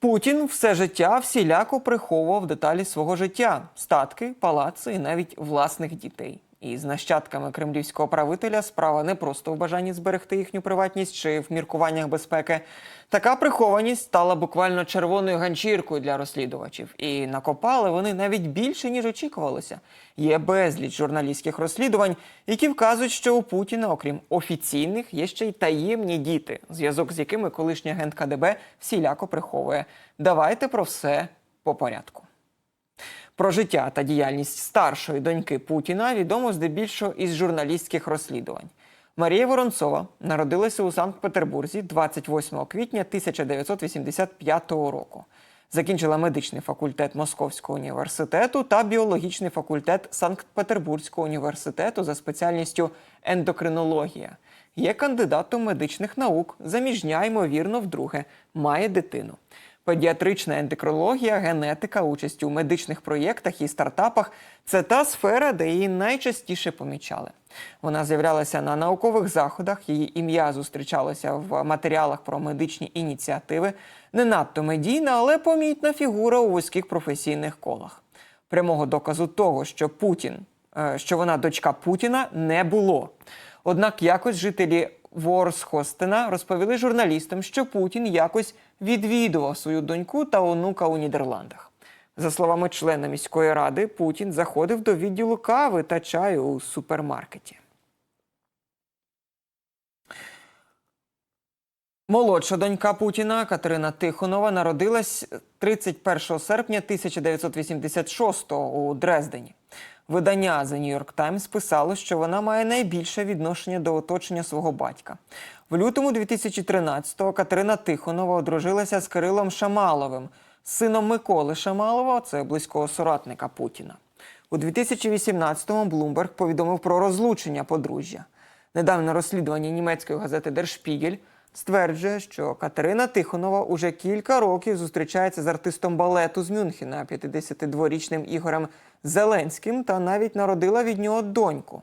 Путін все життя всіляко приховував деталі свого життя: статки, палаци і навіть власних дітей. І з нащадками кремлівського правителя справа не просто в бажанні зберегти їхню приватність чи в міркуваннях безпеки. Така прихованість стала буквально червоною ганчіркою для розслідувачів. І накопали вони навіть більше, ніж очікувалося. Є безліч журналістських розслідувань, які вказують, що у Путіна, окрім офіційних, є ще й таємні діти, зв'язок з якими колишній агент КДБ всіляко приховує. Давайте про все по порядку. Про життя та діяльність старшої доньки Путіна відомо здебільшого із журналістських розслідувань. Марія Воронцова народилася у Санкт-Петербурзі 28 квітня 1985 року. Закінчила медичний факультет Московського університету та біологічний факультет Санкт-Петербурзького університету за спеціальністю ендокринологія. Є кандидатом медичних наук, заміжня, ймовірно, вдруге, має дитину. Педіатрична ендокринологія, генетика, участь у медичних проєктах і стартапах це та сфера, де її найчастіше помічали. Вона з'являлася на наукових заходах, її ім'я зустрічалося в матеріалах про медичні ініціативи. Не надто медійна, але помітна фігура у вузьких професійних колах. Прямого доказу того, що Путін, е, що вона дочка Путіна, не було. Однак якось жителі Ворсхостена розповіли журналістам, що Путін якось відвідував свою доньку та онука у Нідерландах. За словами члена міської ради, Путін заходив до відділу кави та чаю у супермаркеті. Молодша донька Путіна Катерина Тихонова народилась 31 серпня 1986-го у Дрездені. Видання The New York Times писало, що вона має найбільше відношення до оточення свого батька. В лютому 2013-го Катерина Тихонова одружилася з Кирилом Шамаловим, сином Миколи Шамалова, це близького соратника Путіна. У 2018-му Блумберг повідомив про розлучення подружжя. Недавнє розслідування німецької газети Der стверджує, що Катерина Тихонова уже кілька років зустрічається з артистом балету з Мюнхена, 52-річним Ігорем Зеленським, та навіть народила від нього доньку.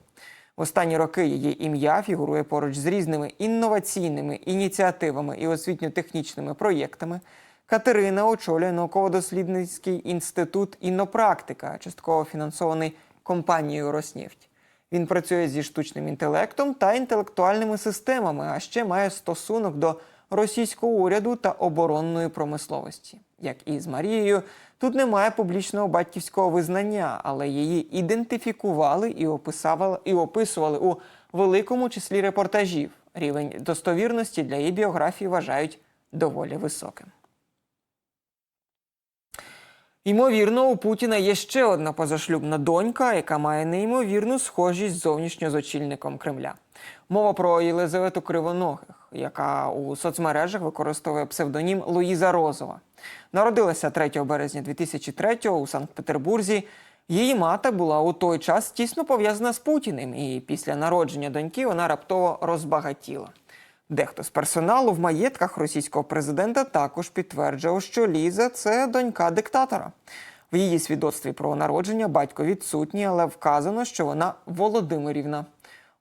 В останні роки її ім'я фігурує поруч з різними інноваційними ініціативами і освітньо-технічними проєктами. Катерина очолює науково-дослідницький інститут іннопрактика, частково фінансований компанією Роснефть. Він працює зі штучним інтелектом та інтелектуальними системами, а ще має стосунок до російського уряду та оборонної промисловості. Як і з Марією, тут немає публічного батьківського визнання, але її ідентифікували і описували, і описували у великому числі репортажів. Рівень достовірності для її біографії вважають доволі високим. Ймовірно, у Путіна є ще одна позашлюбна донька, яка має неймовірну схожість зовнішньо з очільником Кремля. Мова про Єлизавету Кривоногих, яка у соцмережах використовує псевдонім Луїза Розова. Народилася 3 березня 2003-го у Санкт-Петербурзі. Її мати була у той час тісно пов'язана з Путіним, і після народження доньки вона раптово розбагатіла. Дехто з персоналу в маєтках російського президента також підтверджував, що Ліза це донька диктатора. В її свідоцтві про народження батько відсутній, але вказано, що вона Володимирівна.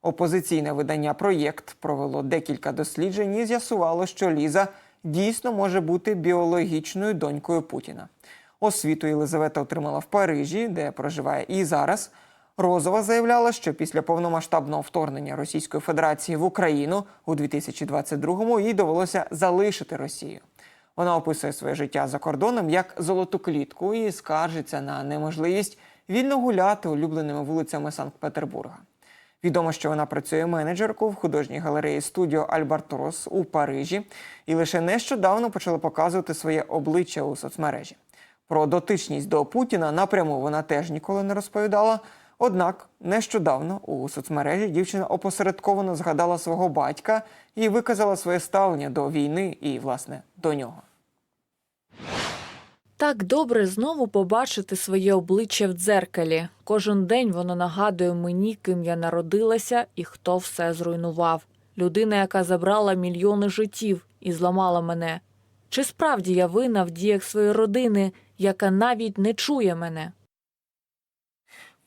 Опозиційне видання проєкт провело декілька досліджень і з'ясувало, що Ліза дійсно може бути біологічною донькою Путіна. Освіту Єлизавета отримала в Парижі, де проживає і зараз. Розова заявляла, що після повномасштабного вторгнення Російської Федерації в Україну у 2022-му їй довелося залишити Росію. Вона описує своє життя за кордоном як золоту клітку і скаржиться на неможливість вільно гуляти улюбленими вулицями Санкт-Петербурга. Відомо, що вона працює менеджеркою в художній галереї студіо Альбартрос у Парижі і лише нещодавно почала показувати своє обличчя у соцмережі. Про дотичність до Путіна напряму вона теж ніколи не розповідала. Однак нещодавно у соцмережі дівчина опосередковано згадала свого батька і виказала своє ставлення до війни і, власне, до нього. Так добре знову побачити своє обличчя в дзеркалі. Кожен день воно нагадує мені, ким я народилася і хто все зруйнував. Людина, яка забрала мільйони життів і зламала мене. Чи справді я вина в діях своєї родини, яка навіть не чує мене?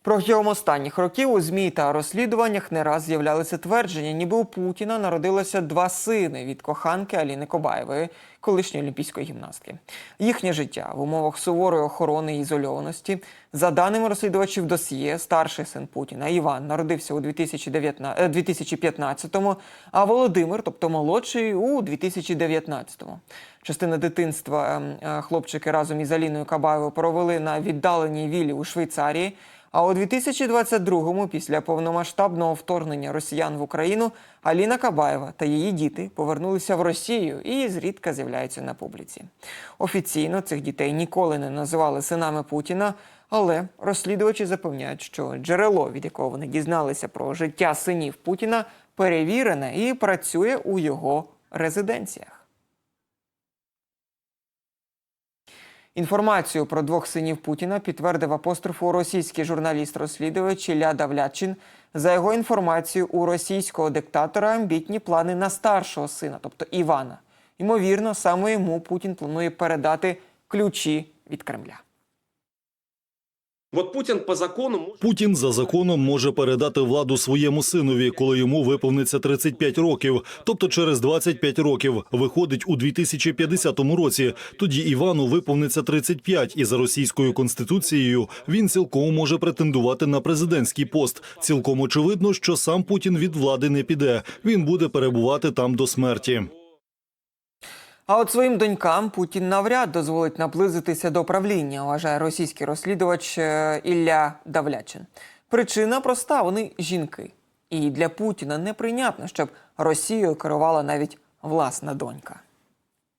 Протягом останніх років у ЗМІ та розслідуваннях не раз з'являлися твердження, ніби у Путіна народилося два сини від коханки Аліни Кобаєвої, колишньої олімпійської гімнастки. Їхнє життя в умовах суворої охорони і ізольованості. За даними розслідувачів досьє, старший син Путіна Іван народився у 2019 е, 2015-му, а Володимир, тобто молодший, у 2019-му. Частина дитинства ем, е, хлопчики разом із Аліною Кабаєвою провели на віддаленій віллі у Швейцарії. А у 2022-му, після повномасштабного вторгнення росіян в Україну, Аліна Кабаєва та її діти повернулися в Росію і зрідка з'являються на публіці. Офіційно цих дітей ніколи не називали синами Путіна, але розслідувачі запевняють, що джерело, від якого вони дізналися про життя синів Путіна, перевірене і працює у його резиденціях. Інформацію про двох синів Путіна підтвердив апострофу російський журналіст-розслідувач Ілля Давлячин. За його інформацією, у російського диктатора амбітні плани на старшого сина, тобто Івана. Ймовірно, саме йому Путін планує передати ключі від Кремля. Вот Путин по закону. Путін за законом може передати владу своєму синові, коли йому виповниться 35 років, тобто через 25 років. Виходить у 2050 році. Тоді Івану виповниться 35, і за російською конституцією він цілком може претендувати на президентський пост. Цілком очевидно, що сам Путін від влади не піде. Він буде перебувати там до смерті. А от своїм донькам Путін навряд дозволить наблизитися до правління, вважає російський розслідувач е, Ілля Давлячин. Причина проста: вони жінки. І для Путіна неприйнятно, щоб Росією керувала навіть власна донька.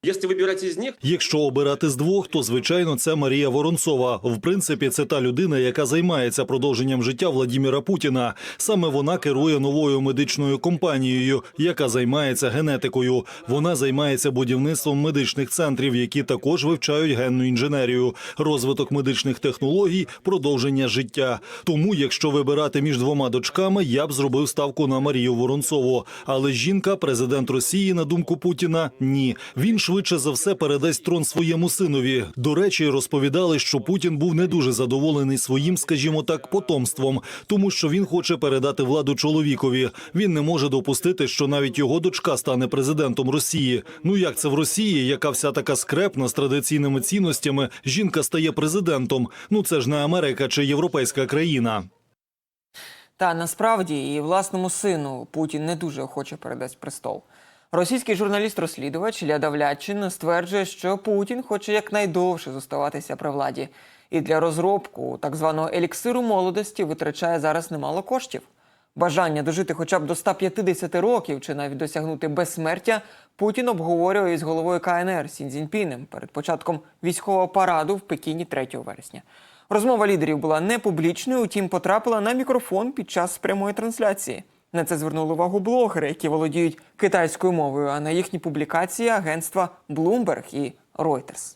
Если выбирать из них, Якщо обирати з двох, то звичайно це Марія Воронцова. В принципі, це та людина, яка займається продовженням життя Владіміра Путіна. Саме вона керує новою медичною компанією, яка займається генетикою. Вона займається будівництвом медичних центрів, які також вивчають генну інженерію, розвиток медичних технологій, продовження життя. Тому, якщо вибирати між двома дочками, я б зробив ставку на Марію Воронцову. Але жінка, президент Росії, на думку Путіна, ні. Він швидше за все передасть трон своєму синові. До речі, розповідали, що Путін був не дуже задоволений своїм, скажімо так, потомством, тому що він хоче передати владу чоловікові. Він не може допустити, що навіть його дочка стане президентом Росії. Ну як це в Росії, яка вся така скрепна з традиційними цінностями, жінка стає президентом. Ну це ж не Америка чи європейська країна. Та насправді і власному сину Путін не дуже охоче передасть престол. Російський журналіст-розслідувач Ілля Давлячин стверджує, що Путін хоче якнайдовше зоставатися при владі, і для розробку так званого еліксиру молодості витрачає зараз немало коштів. Бажання дожити хоча б до 150 років чи навіть досягнути безсмертя Путін обговорює із головою КНР Сінзінпінем перед початком військового параду в Пекіні 3 вересня. Розмова лідерів була не публічною, утім потрапила на мікрофон під час прямої трансляції. На це звернули увагу блогери, які володіють китайською мовою, а на їхні публікації агентства Bloomberg і Reuters.